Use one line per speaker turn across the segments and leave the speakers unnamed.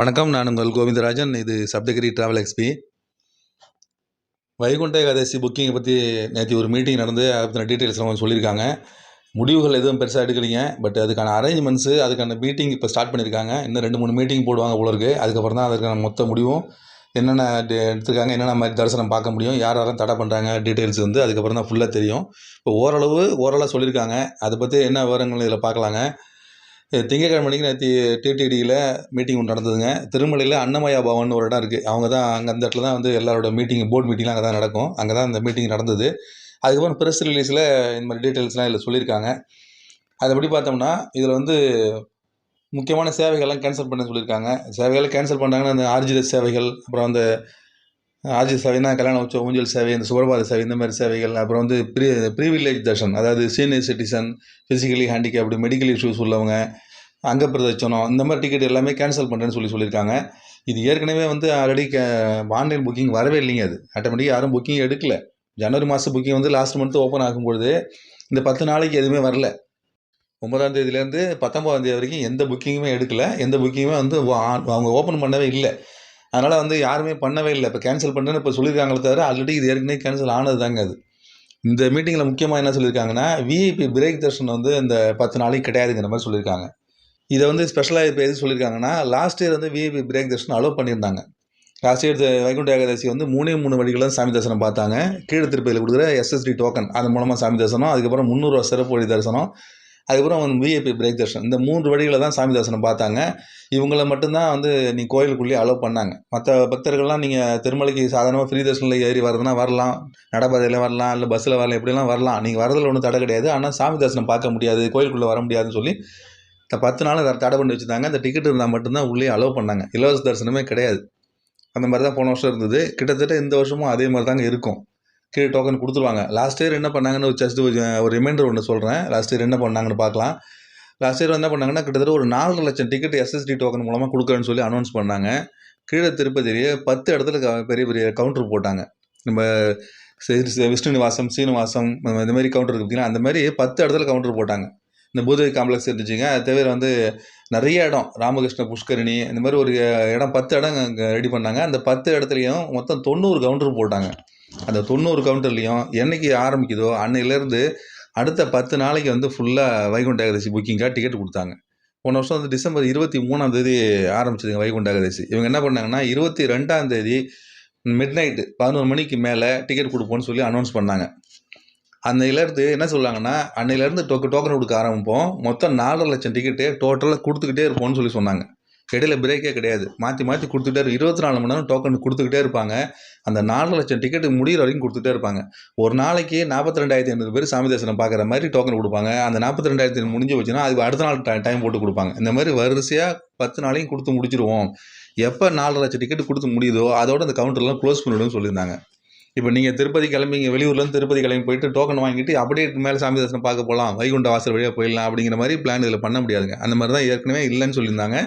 வணக்கம் நான் உங்கள் கோவிந்தராஜன். இது சப்தகிரி ட்ராவல் எக்ஸ்பி வைகுண்ட ஏகாதசி புக்கிங்கை பற்றி நேற்று ஒரு மீட்டிங் நடந்து அதை பற்றின டீட்டெயில்ஸ்லாம் கொஞ்சம் சொல்லியிருக்காங்க. முடிவுகள் எதுவும் பெருசாக எடுக்கலைங்க. பட் அதுக்கான அரேஞ்ச்மெண்ட்ஸு அதுக்கான மீட்டிங் இப்போ ஸ்டார்ட் பண்ணியிருக்காங்க. இன்னும் ரெண்டு மூணு மீட்டிங் போடுவாங்க போல இருக்குது அதுக்கப்புறம் தான் அதுக்கான மொத்த முடிவும் என்னென்ன எடுத்துருக்காங்க என்னென்ன மாதிரி தரிசனம் பார்க்க முடியும் யார் யாரெல்லாம் தடை பண்ணுறாங்க டீட்டெயில்ஸ் வந்து அதுக்கப்புறம் தான் ஃபுல்லாக தெரியும். இப்போ ஓரளவு ஓரளவு சொல்லியிருக்காங்க. அதை பற்றி என்ன விவரங்கள் இதில் பார்க்கலாங்க. திங்கக்கிழமை திங்கட்கிழமை நேற்று டிடிடியில் மீட்டிங் ஒன்று நடந்ததுங்க. திருமலையில் அன்னமயா பவன் ஒரு இடம் இருக்குது அவங்க தான் அங்கே அந்த இடத்துல தான் வந்து எல்லாரோட மீட்டிங் போர்டு மீட்டிங்லாம் அங்கே தான் நடக்கும். அங்கே தான் அந்த மீட்டிங் நடந்தது. அதுக்கப்புறம் ப்ரெஸ் ரிலீஸில் இந்த மாதிரி டீட்டெயில்ஸ்லாம் இதில் சொல்லியிருக்காங்க. அதுபடி பார்த்தோம்னா இதில் வந்து முக்கியமான சேவைகள்லாம் கேன்சல் பண்ண சொல்லியிருக்காங்க. சேவைகளை கேன்சல் பண்ணாங்கன்னா அந்த ஆர்ஜித சேவைகள் அப்புறம் அந்த ஆர்ஜித சேவைனா கல்யாண உச்ச ஊஞ்சல் சேவை இந்த சுபரபாத சேவை இந்த மாதிரி சேவைகள் அப்புறம் வந்து ப்ரீ ப்ரீவில்லேஜ் தர்ஷன் அதாவது senior citizen physically handicapped medical issues உள்ளவங்க அங்கப்பிரதட்சணம் இந்த மாதிரி டிக்கெட் எல்லாமே கேன்சல் பண்ணுறேன்னு சொல்லி சொல்லியிருக்காங்க. இது ஏற்கனவே வந்து ஆல்ரெடி க ஆன்லைன் புக்கிங் வரவே இல்லைங்க அது. ஆட்டோமேட்டிக்காக யாரும் புக்கிங் எடுக்கல. ஜனவரி மாதம் புக்கிங் வந்து லாஸ்ட் மந்த் ஓப்பன் ஆகும்பொழுது இந்த பத்து நாளைக்கு எதுவுமே வரல. ஒன்பதாம் தேதியிலேருந்து பத்தொம்பதாம் தேதி வரைக்கும் எந்த புக்கிங்குமே எடுக்கல. எந்த புக்கிங்குமே வந்து அவங்க ஓப்பன் பண்ணவே இல்லை. அதனால் வந்து யாருமே பண்ணவே இல்லை. இப்போ கேன்சல் பண்ணுறேன்னு இப்போ சொல்லியிருக்காங்களே தவிர ஆல்ரெடி இது ஏற்கனவே கேன்சல் ஆனது தாங்க அது. இந்த மீட்டிங்கில் முக்கியமாக என்ன சொல்லியிருக்காங்கன்னா விஐபி பிரேக் தர்ஷன் வந்து இந்த பத்து நாளைக்கு கிடையாதுங்கிற மாதிரி சொல்லியிருக்காங்க. இதை வந்து ஸ்பெஷலாக இப்போ எது சொல்லியிருக்காங்கன்னா லாஸ்ட் இயர் வந்து விஐபி பிரேக் தர்ஷன் அலோவ் பண்ணியிருந்தாங்க. லாஸ்ட் இயர் வைகுண்ட ஏகாதசி வந்து மூணே மூணு வழிகளில் சாமி தரிசனம் பார்த்தாங்க. கீழே திருப்பதியில் கொடுக்குற எஸ்எஸ்டி டோக்கன் அது மூலமாக சாமி தரிசனம் அதுக்கப்புறம் முந்நூறுரூவா சிறப்பு வழி தரிசனம் அதுக்கப்புறம் வந்து விஐபி பிரேக் தர்ஷன். இந்த மூன்று வழிகளை தான் சாமி தரிசனம் பார்த்தாங்க. இவங்கள மட்டும்தான் வந்து நீ கோயிலுக்குள்ளேயே அலோவ் பண்ணாங்க. மற்ற பக்தர்கள்லாம் நீங்கள் திருமலைக்கு சாதாரணமாக ஃப்ரீ தர்ஷனில் ஏறி வரதுனா வரலாம். நடைபாதையில் வரலாம். இல்லை பஸ்ஸில் வரலாம். எப்படிலாம் வரலாம். நீங்கள் வரதில் ஒன்றும் தடை கிடையாது. ஆனால் சாமி தரிசனம் பார்க்க முடியாது. கோயிலுக்குள்ளே வர முடியாதுன்னு சொல்லி இந்த பத்து நாள் தடை பண்ணி வச்சுருந்தாங்க அந்த டிக்கெட் இருந்தால் மட்டும்தான் உள்ளே அலோவ் பண்ணாங்க. இலவச தரிசனமே கிடையாது. அந்த மாதிரி தான் போன வருஷம் இருந்தது. கிட்டத்தட்ட இந்த வருஷமும் அதே மாதிரி தாங்க இருக்கும். கீழே டோக்கன் கொடுத்துருவாங்க. லாஸ்ட் இயர் என்ன பண்ணாங்கன்னு ஒரு ஜஸ்ட் ஒரு ரிமைண்டர் ஒன்று சொல்கிறேன் லாஸ்ட் இயர் என்ன பண்ணாங்கன்னு பார்க்கலாம். லாஸ்ட் இயர் என்ன பண்ணாங்கன்னா கிட்டத்தட்ட ஒரு நாலரை லட்சம் டிக்கெட் எஸ்எஸ்டி டோக்கன் மூலமாக கொடுக்குறேன்னு சொல்லி அனௌன்ஸ் பண்ணாங்க. கீழே திருப்பதியிலேயே பத்து இடத்துல க- பெரிய பெரிய கவுண்டர் போட்டாங்க. நம்ம விஷ்ணுநிவாசம் சீனிவாசம் இந்த மாதிரி கவுண்டர் இருக்கு பார்த்தீங்கன்னா அந்த மாதிரி பத்து இடத்துல கவுண்டர் போட்டாங்க. இந்த பூதவி காம்ப்ளெக்ஸ் இருந்துச்சுங்க. அது தவிர வந்து நிறைய இடம். ராமகிருஷ்ண புஷ்கரணி இந்த மாதிரி ஒரு இடம் பத்து இடம் அங்கே ரெடி பண்ணாங்க. அந்த பத்து இடத்துலையும் மொத்தம் தொண்ணூறு கவுண்டர் போட்டாங்க. அந்த தொண்ணூறு கவுண்டர்லேயும் என்னைக்கு ஆரம்பிக்குதோ அன்னையிலேருந்து அடுத்த பத்து நாளைக்கு வந்து ஃபுல்லாக வைகுண்ட ஏகாதசி புக்கிங்காக டிக்கெட் கொடுத்தாங்க. போன வருஷம் வந்து டிசம்பர் இருபத்தி மூணாம் தேதி ஆரம்பிச்சதுங்க வைகுண்ட ஏகாதசி. இவங்க என்ன பண்ணாங்கன்னா இருபத்தி ரெண்டாம் தேதி மிட் நைட்டு பதினோரு மணிக்கு மேலே டிக்கெட் கொடுப்போம்னு சொல்லி அனௌன்ஸ் பண்ணாங்க. அன்னையிலேருந்து என்ன சொல்லுவாங்கன்னா அன்னையிலேருந்து டோக்க டோக்கன் கொடுக்க ஆரம்பிப்போம். மொத்தம் நாலரை லட்சம் டிக்கெட்டு டோட்டலாக கொடுத்துக்கிட்டே இருப்போம்னு சொல்லி சொன்னாங்க. இடையில பிரேக்கே கிடையாது. மாற்றி மாற்றி கொடுத்துக்கிட்டே இருபத்தி நாலு மணி நேரம் டோக்கன் கொடுத்துக்கிட்டே இருப்பாங்க. அந்த நாலு லட்சம் டிக்கெட்டு முடியிற வரைக்கும் கொடுத்துட்டே இருப்பாங்க. ஒரு நாளைக்கு நாற்பத்தி ரெண்டாயிரத்தி ஐநூறு பேர் சாமி தரிசனம் பார்க்குற மாதிரி டோக்கன் கொடுப்பாங்க. அந்த நாற்பத்தி ரெண்டாயிரத்தி முடிஞ்சு போச்சுன்னா அதுக்கு அடுத்த நாள் டைம் போட்டு கொடுப்பாங்க. இந்த மாதிரி வரிசையாக பத்து நாளையும் கொடுத்து முடிச்சிருவோம். எப்போ நாலு லட்சம் டிக்கெட் கொடுத்து முடியுதோ அதோட அந்த கவுண்டர்லாம் க்ளோஸ் பண்ணிவிடுன்னு சொல்லியிருந்தாங்க. இப்போ நீங்கள் திருப்பதி கிளம்பிங்க வெளியூர்லேருந்து திருப்பதி கிளம்பி போயிட்டு டோக்கன் வாங்கிட்டு அப்படியே மேலே சாமி தரிசனம் பார்க்க போகலாம் வைகுண்ட வாசல் வழியாக போயிடலாம் அப்படிங்கிற மாதிரி பிளான் இதில் பண்ண முடியாதுங்க. அந்த மாதிரி தான் ஏற்கனவே இல்லைன்னு சொல்லியிருந்தாங்க.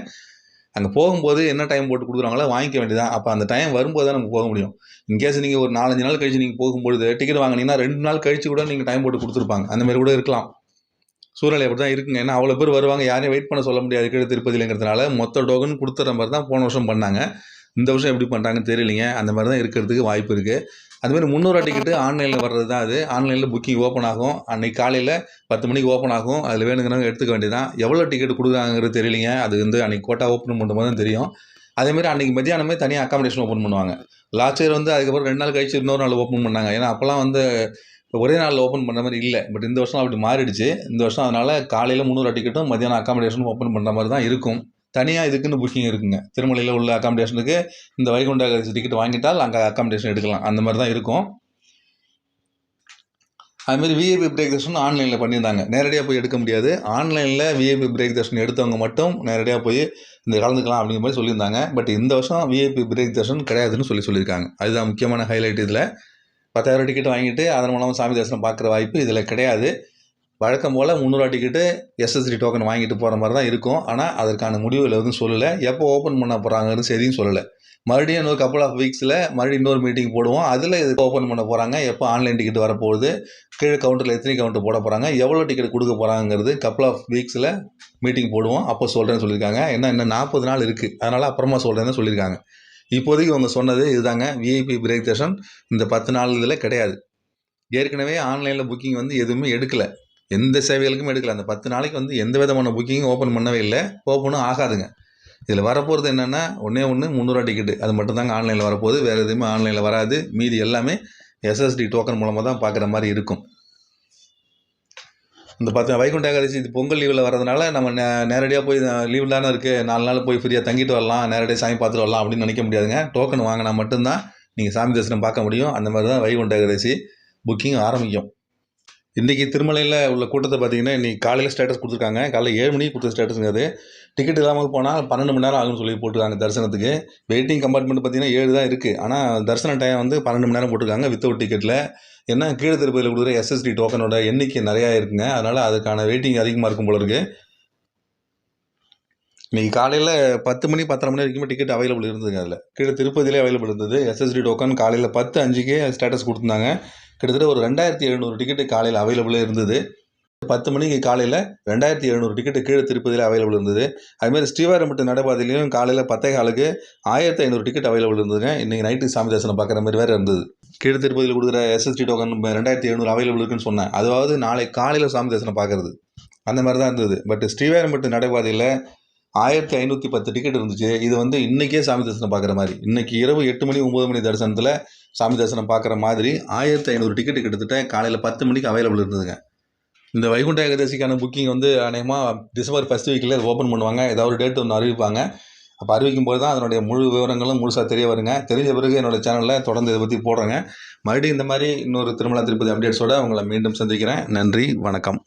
அங்கே போகும்போது என்ன டைம் போட்டு கொடுக்குறாங்களோ வாங்கிக்க வேண்டியதான் அப்போ அந்த டைம் வரும்போது தான் நம்ம போக முடியும். இன்கேஸ் நீங்கள் ஒரு நாலஞ்சு நாள் கழிச்சு நீங்கள் போகும்பொழுது டிக்கெட் வாங்கினீங்கன்னா ரெண்டு நாள் கழிச்சு கூட நீங்கள் டைம் போட்டு கொடுத்துருப்பாங்க. அந்த மாதிரி கூட இருக்கலாம். சூழ்நிலை அப்படி தான் இருக்குங்க. ஏன்னா அவ்வளோ பேர் வருவாங்க. யாரையும் வெயிட் பண்ண சொல்ல முடியாது. கீழே திருப்பதியிலங்கிறதுனால மொத்த டோக்கன் கொடுத்துற மாதிரி தான் போன வருஷம் பண்ணாங்க. இந்த வருஷம் எப்படி பண்ணுறாங்கன்னு தெரியலைங்க. அந்த மாதிரி தான் இருக்கிறதுக்கு வாய்ப்பு இருக்குது அதுமாதிரி முந்நூறுவா டிக்கெட்டு ஆன்லைனில் வர்றது தான் அது. ஆன்லைனில் புக்கிங் ஓப்பன் ஆகும். அன்றைக்கி காலையில் பத்து மணிக்கு ஓப்பன் ஆகும். அதில் வேணுங்கிறவங்க எடுத்துக்க வேண்டியதான் எவ்வளோ டிக்கெட் கொடுக்குறாங்கிறது தெரியலைங்க. அது வந்து அன்றைக்கி கோட்டா ஓப்பன் பண்ணும்போது தான் தெரியும். அதேமாதிரி அன்றைக்கி மத்தியானமே தனியாக அக்காமடேஷன் ஓப்பன் பண்ணுவாங்க. லாஸ்ட் இயர் வந்து அதுக்கப்புறம் ரெண்டு நாள் கழிச்சு இன்னொரு நாள் ஓப்பன் பண்ணாங்க. ஏன்னா அப்போல்லாம் வந்து ஒரே நாளில் ஓப்பன் பண்ண மாதிரி இல்லை. பட் இந்த வருஷம் அப்படி மாறிடுச்சு. இந்த வருஷம் அதனால் காலையில் முந்நூறு டிக்கெட்டும் மத்தியானம் அக்காமடேஷனும் ஓப்பன் பண்ணுற மாதிரி தான் இருக்கும். தனியாக இதுக்குன்னு புக்கிங் இருக்குங்க. திருமலையில் உள்ள அக்காமடேஷனுக்கு இந்த வைகுண்டா டிக்கெட் வாங்கிட்டால் அங்கே அக்காமடேஷன் எடுக்கலாம். அந்த மாதிரி தான் இருக்கும். அதுமாரி விஐபி பிரேக் தர்ஷன் ஆன்லைனில் பண்ணியிருந்தாங்க. நேரடியாக போய் எடுக்க முடியாது. ஆன்லைனில் விஐபி பிரேக் தர்ஷன் எடுத்தவங்க மட்டும் நேரடியாக போய் இந்த கலந்துக்கலாம் அப்படிங்கிற மாதிரி சொல்லியிருந்தாங்க. பட் இந்த வருஷம் விஐபி பிரேக் தர்ஷன் கிடையாதுன்னு சொல்லி சொல்லியிருக்காங்க. அதுதான் முக்கியமான ஹைலைட் இதில். பத்தாயிரம் டிக்கெட் வாங்கிட்டு அதன் மூலமாக சாமி தரிசனம் பார்க்குற வாய்ப்பு இதில் கிடையாது. வழக்கம் போல் முந்நூறுவா டிக்கெட்டு எஸ்எஸ்டி டோக்கன் வாங்கிட்டு போகிற மாதிரி தான் இருக்கும். ஆனால் அதற்கான முடிவுகள் எதுவும் சொல்லலை. எப்போ ஓப்பன் பண்ண போகிறாங்கன்னு சரியும் சொல்லலை. மறுபடியும் இன்னொரு கப்பல் ஆஃப் வீக்ஸில் மறுபடியும் இன்னொரு மீட்டிங் போடுவோம். அதில் இது ஓப்பன் பண்ண போகிறாங்க எப்போ ஆன்லைன் டிக்கெட் வரப்போகுது? கீழே கவுண்டரில் எத்தனை கவுண்டர் போட போகிறாங்க எவ்வளோ டிக்கெட் கொடுக்க போகிறாங்கிறது கப்பல் ஆஃப் வீக்ஸில் மீட்டிங் போடுவோம். அப்போ சொல்கிறேன்னு சொல்லியிருக்காங்க. ஏன்னா இன்னும் நாற்பது நாள் இருக்குது அதனால் அப்புறமா சொல்கிறேன்னு சொல்லியிருக்காங்க. இப்போதைக்கு அவங்க சொன்னது இதுதாங்க. விஐபி பிரேக் செஷன் இந்த பத்து நாள் இதில் கிடையாது. ஏற்கனவே ஆன்லைனில் புக்கிங் வந்து எதுவுமே எடுக்கலை. எந்த சேவைகளுக்கும் எடுக்கல. அந்த பத்து நாளைக்கு வந்து எந்த விதமான புக்கிங்கும் ஓப்பன் பண்ணவே இல்லை. ஓப்பனும் ஆகாதுங்க. இதில் வரப்போகிறது என்னென்னா ஒன்றே ஒன்று முந்நூறுவா டிக்கெட்டு அது மட்டும்தாங்க ஆன்லைனில் வரப்போகுது. வேறு எதுவுமே ஆன்லைனில் வராது. மீதி எல்லாமே எஸ்எஸ்டி டோக்கன் மூலமாக தான் பார்க்குற மாதிரி இருக்கும். இந்த பத்து வைகுண்ட ஏகாதசி இது பொங்கல் லீவில் வரதுனால நம்ம நே நேரடியாக போய் லீவ் தானே இருக்குது நாலு நாள் போய் ஃப்ரீயாக தங்கிட்டு வரலாம். நேரடியாக சாமி பார்த்துட்டு வரலாம் அப்படின்னு நினைக்க முடியாதுங்க. டோக்கன் வாங்கினா மட்டும்தான் நீங்கள் சாமி தரிசனம் பார்க்க முடியும். அந்த மாதிரி தான் வைகுண்ட ஏகாதசி புக்கிங் ஆரம்பிக்கும். இன்றைக்கி திருமலையில் உள்ள கூட்டத்தை பார்த்தீங்கன்னா இன்றைக்கி காலையில் ஸ்டேட்டஸ் கொடுத்துருக்காங்க. காலையில் ஏழு மணிக்கு கொடுத்த ஸ்டேட்டஸுங்க அது. டிக்கெட் இல்லாமல் போனால் பன்னெண்டு மணி நேரம் ஆகும்னு சொல்லி போட்டுருக்காங்க தரிசனத்துக்கு. வெயிட்டிங் கம்பார்ட்மெண்ட் பார்த்தீங்கன்னா ஏழு தான் இருக்குது ஆனால் தரிசன டைம் வந்து பன்னெண்டு மணி நேரம் போட்டிருக்காங்க வித்தவுட் டிக்கெட்டில் ஏன்னா கீழே திருப்பதியில் கொடுக்குற எஸ்எஸ்டி டோக்கனோட எண்ணிக்கை நிறையா இருக்குங்க. அதனால் அதுக்கான வெயிட்டிங் அதிகமாக இருக்கும் போல இருக்குது இன்றைக்கி காலையில் பத்து மணி பத்தரை மணி வரைக்குமே டிக்கெட் அவைலபிள் இருந்ததுங்க அதில். கீழே திருப்பதியிலே அவைலபிள் இருந்தது. எஸ்எஸ்டி டோக்கன் காலையில் பத்து அஞ்சுக்கே ஸ்டேட்டஸ் கொடுத்துருந்தாங்க. கிட்டத்தட்ட ஒரு ரெண்டாயிரத்தி எழுநூறு டிக்கெட்டு காலையில் அவைலபிளாக இருந்தது. பத்து மணிக்கு காலையில் ரெண்டாயிரத்தி எழுநூறு டிக்கெட்டு கீழே திருப்பதியில் அவைலபிள் இருந்தது. அதுமாதிரி ஸ்ரீவாரம்பட்டு நடைபாதையிலையும் காலையில் பத்தே காலுக்கு ஆயிரத்தி ஐநூறு டிக்கெட் அவைலபிள் இருந்ததுங்க. இன்றைக்கி நைட்டு சாமி தரிசனம் பார்க்குற மாதிரி வேறு இருந்தது. கீழே திருப்பதியில் கொடுக்குற எஸ்எஸ்டி டோக்கன் ரெண்டாயிரத்தி எழுநூறு அவைலபிள் இருக்குன்னு சொன்னேன். அதாவது நாளை காலையில் சாமி தரிசனம் பார்க்குறது. அந்த மாதிரி தான் இருந்தது. பட் ஸ்ரீவாரம்பட்டு நடைபாதையில் ஆயிரத்தி ஐநூற்றி பத்து டிக்கெட் இருந்துச்சு. இது வந்து இன்றைக்கே சாமி தரிசனம் பார்க்குற மாதிரி. இன்றைக்கி இரவு எட்டு மணி ஒம்பது மணி தரிசனத்தில் சாமி தரிசனம் பார்க்குற மாதிரி ஆயிரத்தி ஐநூறு டிக்கெட் கிட்டத்தட்ட காலையில் பத்து மணிக்கு அவைலபிள் இருந்ததுங்க. இந்த வைகுண்ட ஏகாதசிக்கான புக்கிங் வந்து அநேகமாக டிசம்பர் ஃபஸ்ட் வீக்கில் ஓப்பன் பண்ணுவாங்க. ஏதாவது ஒரு டேட் ஒன்று அறிவிப்பாங்க. அப்போ அறிவிக்கும் போது தான் அதனுடைய முழு விவரங்களும் முழுசாக தெரிய வருங்க. தெரிஞ்ச பிறகு என்னோடய சேனலில் தொடர்ந்து இதை பற்றி போடுறேங்க. மறுபடியும் இந்த மாதிரி இன்னொரு திருமலா திருப்பதி அப்டேட்ஸோடு உங்களை மீண்டும் சந்திக்கிறேன். நன்றி வணக்கம்.